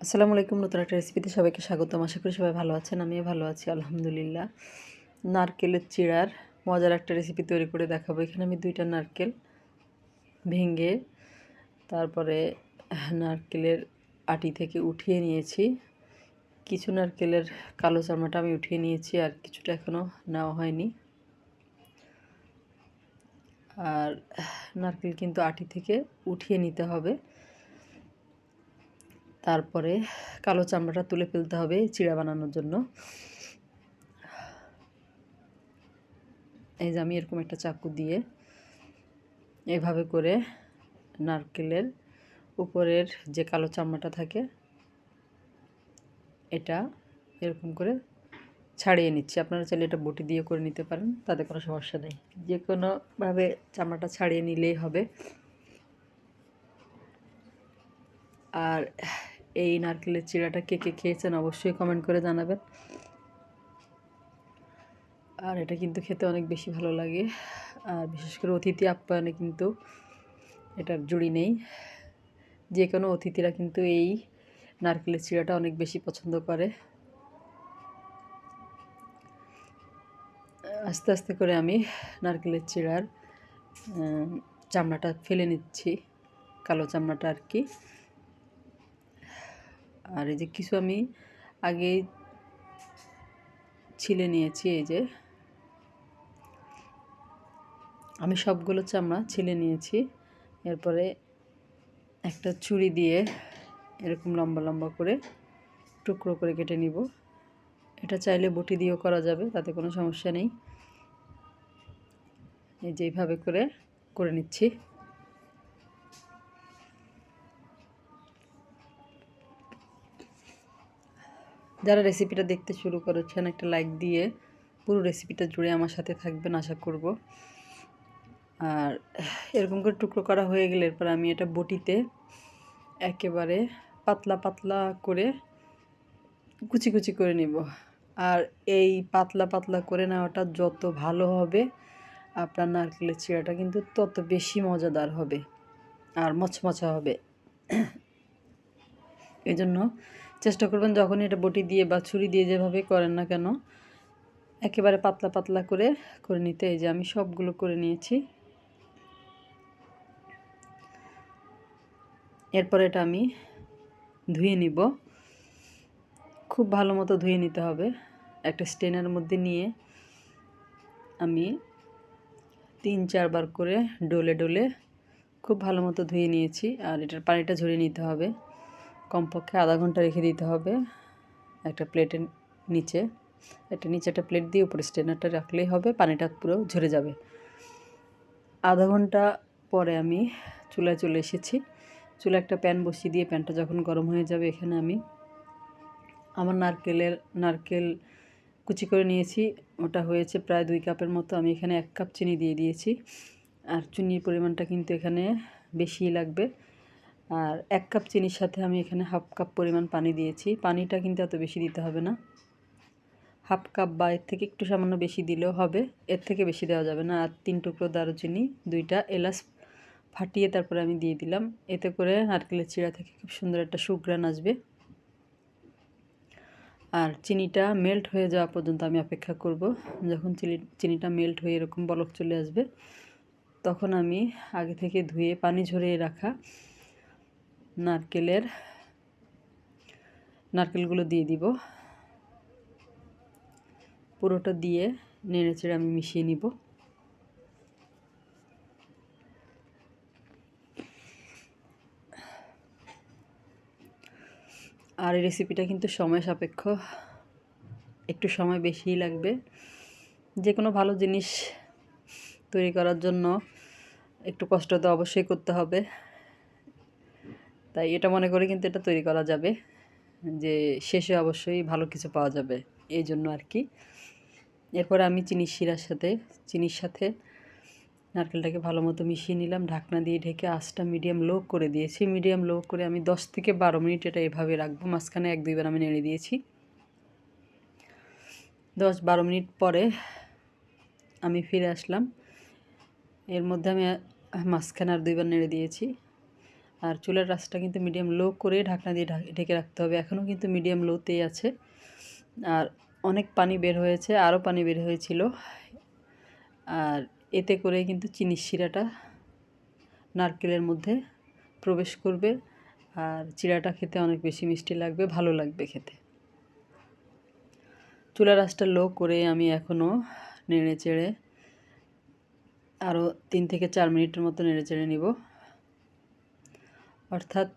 আসসালামু আলাইকুম, নতুন একটা রেসিপিতে সবাইকে স্বাগতম। আশা করি সবাই ভালো আছেন, আমিও ভালো আছি, আলহামদুলিল্লাহ। নারকেলের চিড়ার, মজার একটা রেসিপি তৈরি করে দেখাবো। এখানে আমি দুইটা নারকেল ভেঙে তারপরে নারকেলের আটি থেকে উঠিয়ে নিয়েছি। কিছু নারকেলের কালো চামড়াটা আমি উঠিয়ে নিয়েছি আর কিছুটা এখনও নেওয়া হয়নি। আর নারকেল কিন্তু আটি থেকে উঠিয়ে নিতে হবে। তারপরে কালো চামড়াটা তুলে ফেলতে হবে চিড়া বানানোর জন্য। এই যে আমি এরকম একটা চাকু দিয়ে এভাবে করে নারকেলের উপরের যে কালো চামড়াটা থাকে, এটা এরকম করে ছাড়িয়ে নিচ্ছি। আপনারা চাইলে এটা বটি দিয়ে করে নিতে পারেন, তাতে কোনো সমস্যা নেই। যে কোনোভাবে চামড়াটা ছাড়িয়ে নিলেই হবে। আর এই নারকেলের চিড়াটা কে কে খেয়েছেন অবশ্যই কমেন্ট করে জানাবেন। আর এটা কিন্তু খেতে অনেক বেশি ভালো লাগে। আর বিশেষ করে অতিথি আপ্যায়নে কিন্তু এটার জুড়ি নেই। যে কোনো অতিথিরা কিন্তু এই নারকেলের চিড়াটা অনেক বেশি পছন্দ করে। আস্তে আস্তে করে আমি নারকেলের চিড়ার চামড়াটা ফেলে নিচ্ছি, কালো চামড়াটা আর কি। আর এই যে কিছু আমি আগে ছিলে নিয়েছি, এই যে। আমি সবগুলো চামড়া ছিলে নিয়েছি। এরপরে একটা ছুরি দিয়ে এরকম লম্বা লম্বা করে টুকরো করে কেটে নিব। এটা চাইলে বটি দিয়েও করা যাবে, তাতে কোনো সমস্যা নেই। এই যে এইভাবে করে করে নিচ্ছি। যারা রেসিপিটা দেখতে শুরু করেছেন, একটা লাইক দিয়ে পুরো রেসিপিটা জুড়ে আমার সাথে থাকবেন আশা করব। আর এরকম করে টুকরো করা হয়ে গেলে এরপর আমি এটা বটিতে একেবারে পাতলা পাতলা করে কুচি কুচি করে নিব। আর এই পাতলা পাতলা করে নেওয়াটা যত ভালো হবে, আপনার নারকেলের চিড়াটা কিন্তু তত বেশি মজাদার হবে আর মচমচা হবে। এই জন্য চেষ্টা করবেন যখনই এটা বটি দিয়ে বা ছুরি দিয়ে যেভাবে করেন না কেন, একেবারে পাতলা পাতলা করে করে নিতে। এই যে আমি সবগুলো করে নিয়েছি। এরপর এটা আমি ধুয়ে নিব। খুব ভালো মতো ধুয়ে নিতে হবে। একটা স্টেনের মধ্যে নিয়ে আমি তিন চারবার করে ডলে ডলে খুব ভালো মতো ধুয়ে নিয়েছি। আর এটার পানিটা ঝরিয়ে নিতে হবে। কমপক্ষে আধা ঘণ্টা রেখে দিতে হবে একটা প্লেটের নিচে। একটা নিচে একটা প্লেট দিয়ে উপরে স্ট্রেনারটা রাখলেই হবে, পানিটা পুরো ঝরে যাবে। আধা ঘণ্টা পরে আমি চুলায় চলে এসেছি। চুলা একটা প্যান বসিয়ে দিয়ে প্যানটা যখন গরম হয়ে যাবে এখানে আমি আমার নারকেলের, নারকেল কুচি করে নিয়েছি। ওটা হয়েছে প্রায় দুই কাপের মতো। আমি এখানে এক কাপ চিনি দিয়ে দিয়েছি। আর চিনির পরিমাণটা কিন্তু এখানে বেশি লাগবে। আর এক কাপ চিনির সাথে আমি এখানে হাফ কাপ পরিমাণ পানি দিয়েছি। পানিটা কিন্তু এত বেশি দিতে হবে না। হাফ কাপ বা এর থেকে একটু সামান্য বেশি দিলেও হবে। এর থেকে বেশি দেওয়া যাবে না। আর তিন টুকরো দারুচিনি, দুইটা এলাচ ফাটিয়ে তারপরে আমি দিয়ে দিলাম। এতে করে নারকেলের চিড়া থেকে খুব সুন্দর একটা সুগ্রান আসবে। আর চিনিটা মেল্ট হয়ে যাওয়া পর্যন্ত আমি অপেক্ষা করব। যখন চিনি চিনিটা মেল্ট হয়ে এরকম বলক চলে আসবে, তখন আমি আগে থেকে ধুয়ে পানি ঝরিয়ে রাখা নারকেলের, নারকেলগুলো দিয়ে দিব। পুরোটা দিয়ে নেড়ে চেড়ে আমি মিশিয়ে নিব। আর এই রেসিপিটা কিন্তু সময় সাপেক্ষ। একটু সময় বেশিই লাগবে। যে কোনো ভালো জিনিস তৈরি করার জন্য একটু কষ্ট তো অবশ্যই করতে হবে। তাই এটা মনে করে কিন্তু এটা তৈরি করা যাবে যে শেষে অবশ্যই ভালো কিছু পাওয়া যাবে এই জন্য আর কি। এরপরে আমি চিনি শিরার সাথে, চিনির সাথে নারকেলটাকে ভালো মতো মিশিয়ে নিলাম, ঢাকনা দিয়ে ঢেকে আঁচটা মিডিয়াম লো করে দিয়েছি। মিডিয়াম লো করে আমি দশ থেকে বারো মিনিট এটা এভাবে রাখব, মাঝখানে এক দুইবার আমি নেড়ে দিয়েছি। দশ বারো মিনিট পরে আমি ফিরে আসলাম। এর মধ্যে আমি মাঝখানে আর দুইবার নেড়ে দিয়েছি। আর চুলার রাসটা কিন্তু মিডিয়াম লো করে ঢাকনা দিয়ে ঢাক- ঢেকে রাখতে হবে। এখনও কিন্তু মিডিয়াম লোতেই আছে। আর অনেক পানি বের হয়েছে, আরও পানি বের হয়েছিল। আর এতে করে কিন্তু চিনির শিরাটা নারকেলের মধ্যে প্রবেশ করবে। আর চিরাটা খেতে অনেক বেশি মিষ্টি লাগবে, ভালো লাগবে খেতে। চুলা রাসটা লো করে আমি এখনও নেড়ে চেড়ে আরও তিন থেকে চার মিনিটের মতো নেড়ে চেড়ে নিব। অর্থাৎ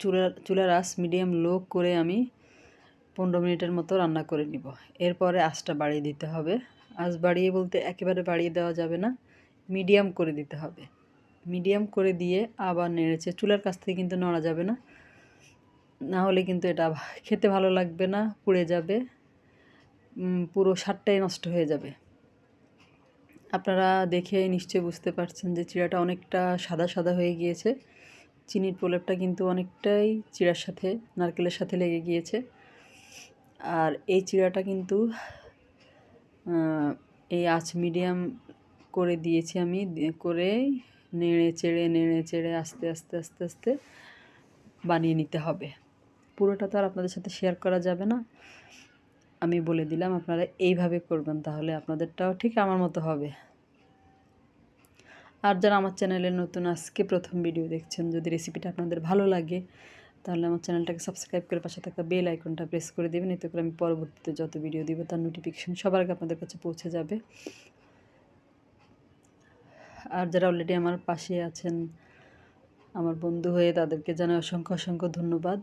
চুলা চুলার আঁচ মিডিয়াম লো করে আমি পনেরো মিনিটের মতো রান্না করে নিব। এরপরে আঁচটা বাড়িয়ে দিতে হবে। আঁচ বাড়িয়ে বলতে একেবারে বাড়িয়ে দেওয়া যাবে না, মিডিয়াম করে দিতে হবে। মিডিয়াম করে দিয়ে আবার নেড়েছে চুলার কাছ থেকে কিন্তু নড়া যাবে না। না হলে কিন্তু এটা খেতে ভালো লাগবে না, পুড়ে যাবে পুরো স্বাদটাই নষ্ট হয়ে যাবে। আপনারা দেখে নিশ্চয়ই বুঝতে পারছেন যে চিড়াটা অনেকটা সাদা সাদা হয়ে গিয়েছে। চিনির প্রলেপটা কিন্তু অনেকটাই চিড়ার সাথে, নারকেলের সাথে লেগে গিয়েছে। আর এই চিড়াটা কিন্তু এই আঁচ মিডিয়াম করে দিয়েছি আমি করে নেড়ে চেড়ে নেড়ে চেড়ে আস্তে আস্তে আস্তে আস্তে বানিয়ে নিতে হবে। পুরোটা তো আর আপনাদের সাথে শেয়ার করা যাবে না। আমি বলে দিলাম, আপনারা এইভাবে করবেন তাহলে আপনাদেরটাও ঠিক আমার মতো হবে। আর যারা আমার চ্যানেলে নতুন, আজকে প্রথম ভিডিও দেখছেন, যদি রেসিপিটা আপনাদের ভালো লাগে, তাহলে আমার চ্যানেলটাকে সাবস্ক্রাইব করে পাশে থাকা বেল আইকনটা প্রেস করে দেবেন, এতে করে আমি পরবর্তীতে যত ভিডিও দিব, তার নোটিফিকেশন সবার আগে আপনাদের কাছে পৌঁছে যাবে। আর যারা অলরেডি আমার পাশে আছেন, আমার বন্ধু হয়ে তাদেরকে জানাই অসংখ্য অসংখ্য ধন্যবাদ।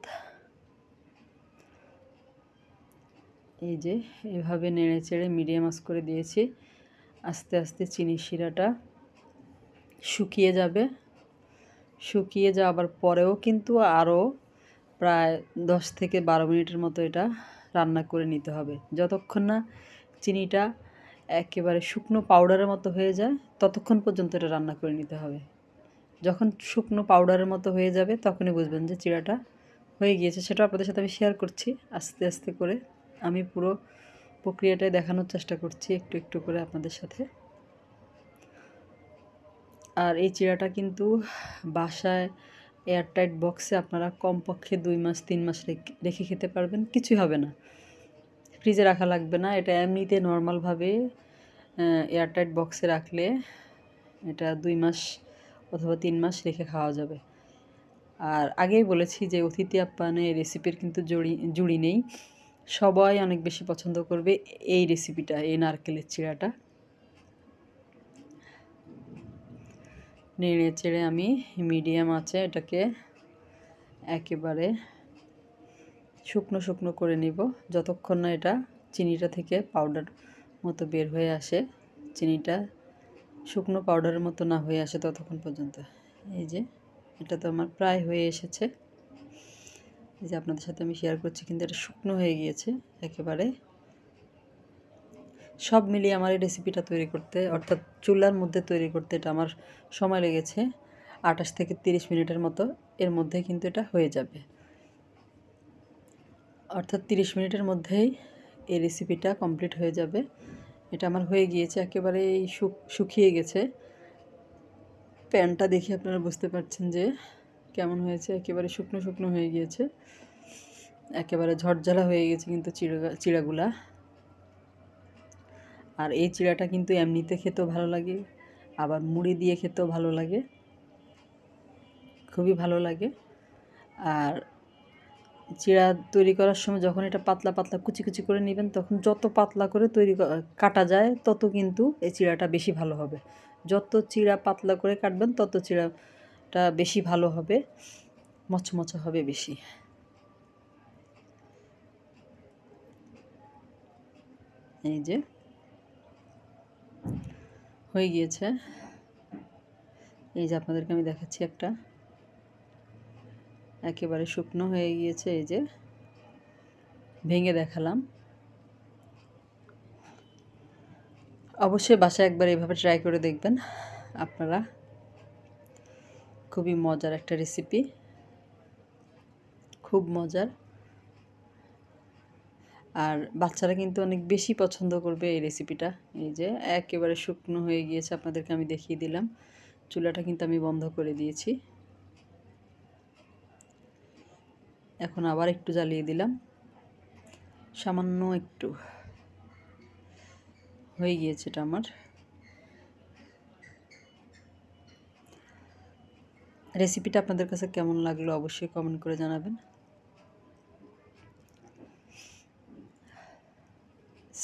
এই যে, এভাবে নেড়ে চেড়ে মিডিয়াম আঁচ করে দিয়েছি, আস্তে আস্তে চিনি শিরাটা। শুকিয়ে যাবে। শুকিয়ে যাওয়ার পরেও কিন্তু আরও প্রায় দশ থেকে বারো মিনিটের মতো এটা রান্না করে নিতে হবে। যতক্ষণ না চিনিটা একেবারে শুকনো পাউডারের মতো হয়ে যায়, ততক্ষণ পর্যন্ত এটা রান্না করে নিতে হবে। যখন শুকনো পাউডারের মতো হয়ে যাবে, তখনই বুঝবেন যে চিড়াটা হয়ে গিয়েছে। সেটা আপনাদের সাথে আমি শেয়ার করছি, আস্তে আস্তে করে। আমি পুরো প্রক্রিয়াটাই দেখানোর চেষ্টা করছি, একটু একটু করে আপনাদের সাথে। আর এই চিড়াটা কিন্তু বাসায় এয়ারটাইট বক্সে আপনারা কমপক্ষে দুই মাস, তিন মাস রেখে খেতে পারবেন। কিছুই হবে না। ফ্রিজে রাখা লাগবে না। এটা এমনিতে নর্মালভাবে এয়ারটাইট বক্সে রাখলে এটা দুই মাস অথবা তিন মাস রেখে খাওয়া যাবে। আর আগেই বলেছি যে অতিথি আপ্যায়নে এই রেসিপির কিন্তু জড়ি, জুড়ি নেই। সবাই অনেক বেশি পছন্দ করবে এই রেসিপিটা এই নারকেলের চিড়াটা। নেড়ে চেড়ে আমি মিডিয়াম আছে এটাকে একেবারে শুকনো শুকনো করে নিব। যতক্ষণ না এটা চিনিটা থেকে পাউডার মতো বের হয়ে আসে, চিনিটা শুকনো পাউডারের মতো না হয়ে আসে ততক্ষণ পর্যন্ত। এই যে, এটা তো আমার প্রায় হয়ে এসেছে। এই যে আপনাদের সাথে আমি শেয়ার করছি, কিন্তু এটা শুকনো হয়ে গিয়েছে একেবারে। সব মিলিয়ে আমার এই রেসিপিটা তৈরি করতে, অর্থাৎ চুলার মধ্যে তৈরি করতে এটা আমার সময় লেগেছে। আঠাশ থেকে তিরিশ মিনিটের মতো এর মধ্যে কিন্তু এটা হয়ে যাবে। অর্থাৎ তিরিশ মিনিটের মধ্যেই এই রেসিপিটা কমপ্লিট হয়ে যাবে। এটা আমার হয়ে গিয়েছে একেবারে শুক- শুকিয়ে গেছে। প্যানটা দেখে আপনারা বুঝতে পারছেন যে কেমন হয়েছে, একেবারে শুকনো শুকনো হয়ে গিয়েছে। একেবারে ঝরঝরা হয়ে গেছে কিন্তু চিড়া চিড়াগুলা। আর এই চিড়াটা কিন্তু এমনিতে খেতেও ভালো লাগে, আবার মুড়ি দিয়ে খেতেও ভালো লাগে। খুবই ভালো লাগে। আর চিড়া তৈরি করার সময় যখন এটা পাতলা পাতলা কুচি কুচি করে নেবেন, তখন যত পাতলা করে তৈরি কাটা যায়, তত কিন্তু এই চিড়াটা বেশি ভালো হবে। যত চিড়া পাতলা করে কাটবেন, তত চিড়াটা বেশি ভালো হবে, মচমচে হবে বেশি। এই যে হয়ে গিয়েছে। এই যে আপনাদেরকে আমি দেখাচ্ছি একটা। একেবারে শুকনো হয়ে গিয়েছে, এই যে। ভেঙে দেখালাম। অবশ্যই বাসায় একবার এভাবে ট্রাই করে দেখবেন। আপনারা খুবই মজার একটা রেসিপি খুব মজার। আর বাচ্চারা কিন্তু অনেক বেশি পছন্দ করবে এই রেসিপিটা এই যে একেবারে শুকনো হয়ে গিয়েছে, আপনাদেরকে আমি দেখিয়ে দিলাম। চুলাটা কিন্তু আমি বন্ধ করে দিয়েছি। এখন আবার একটু জ্বালিয়ে দিলাম। সামান্য একটু। হয়ে গিয়েছে এটা আমার। রেসিপিটা আপনাদের কাছে কেমন লাগল অবশ্যই কমেন্ট করে জানাবেন।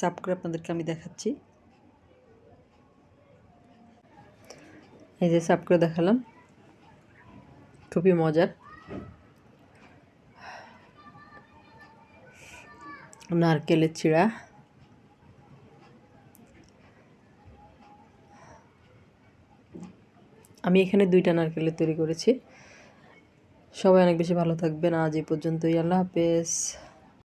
সাব করে আপনাদেরকে আমি দেখাচ্ছি। এই যে সাব করে দেখালাম। খুবই মজার। নারকেলের চিড়া। আমি এখানে দুইটা নারকেলের তৈরি করেছি। সবাই অনেক বেশি ভালো থাকবেন। আজ এই পর্যন্তই। আল্লাহ হাফেজ।